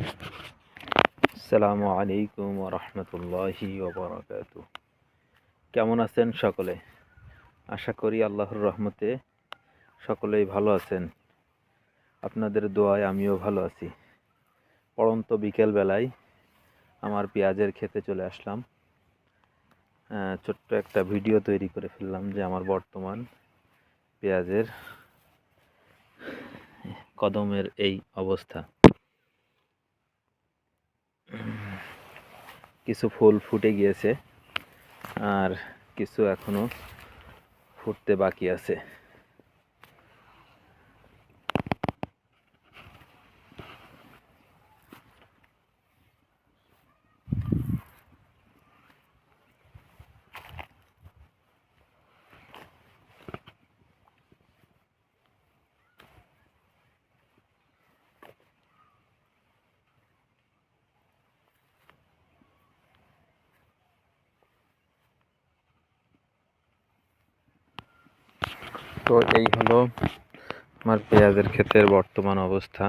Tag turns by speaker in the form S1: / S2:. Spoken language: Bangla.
S1: আসসালামু আলাইকুম রহমতুল্লাহি কেমন আছেন সকলে? আশা করি আল্লাহর রহমতে সকলেই ভালো আছেন। আপনাদের দোয়ায় আমিও ভালো আছি। পড়ন্ত বিকেল বেলায় আমার পেঁয়াজের খেতে চলে আসলাম। ছোট্ট একটা ভিডিও তৈরি করে ফেললাম যে আমার বর্তমান পেঁয়াজের কদমের এই অবস্থা। কিছু ফুল ফুটে গিয়েছে আর কিছু এখনও ফুটতে বাকি আছে। তো এই হলো আমার পেঁয়াজের ক্ষেতের বর্তমান অবস্থা।